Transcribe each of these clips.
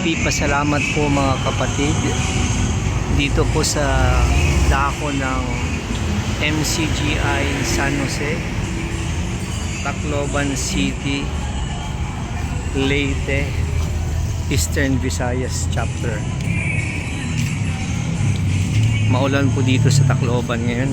Pipasalamat po mga kapatid dito po sa dako ng MCGI San Jose, Tacloban City, Leyte, Eastern Visayas Chapter. Maulan po dito sa Tacloban ngayon.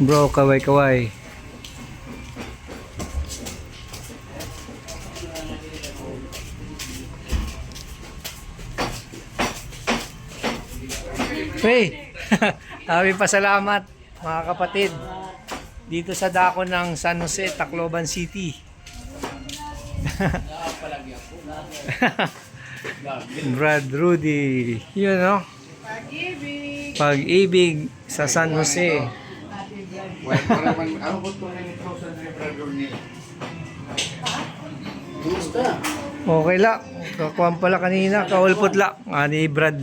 Bro, kaway kaway. Hey! Happy pasalamat mga kapatid dito sa dako ng San Jose, Tacloban City. Brad Rudy. Yun no? Pag-ibig. Pag-ibig sa San Jose. Kumusta? Okay la. Kakuha pala kanina. Kaulpot la. Ani Brad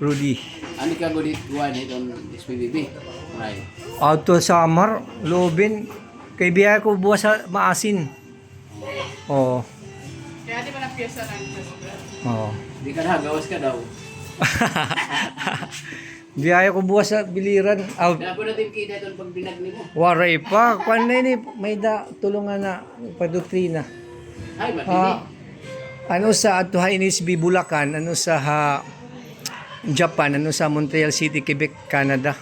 Rudy. Ani ka gudit kuan itong SPBB? Ay. Auto summer. Lobin. Kay biya ko buwas sa maasin. Oo. Kaya di ba na piyesa ng? Oo. Di ka na, gawas ka daw. Biya ko buwas sa biliran. Out. Kaya po natin kita itong pag binagni mo. Waray pa. Kwan na yun eh. May da, tulungan na padoktrina. Ay, matindi. Ah, ano sa Atuha Inisbi, Bulacan, ano sa ha, Japan, ano sa Montreal City, Quebec, Canada.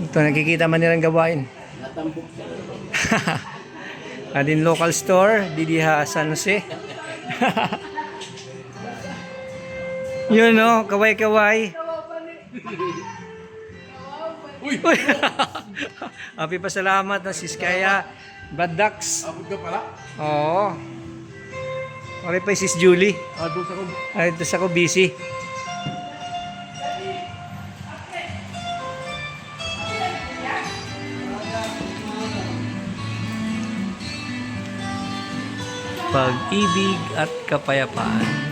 Ito, nakikita man nilang gawain. Natampok ka. Adin local store, didi ha San Jose. Yun no, kaway-kaway. Uy! Happy pasalamat na sis Kaya Bad Ducks. Abot ka pala? Oo. Okay pa sis Julie. Abot ako. Ay, ito ako busy. Pag-ibig at kapayapaan.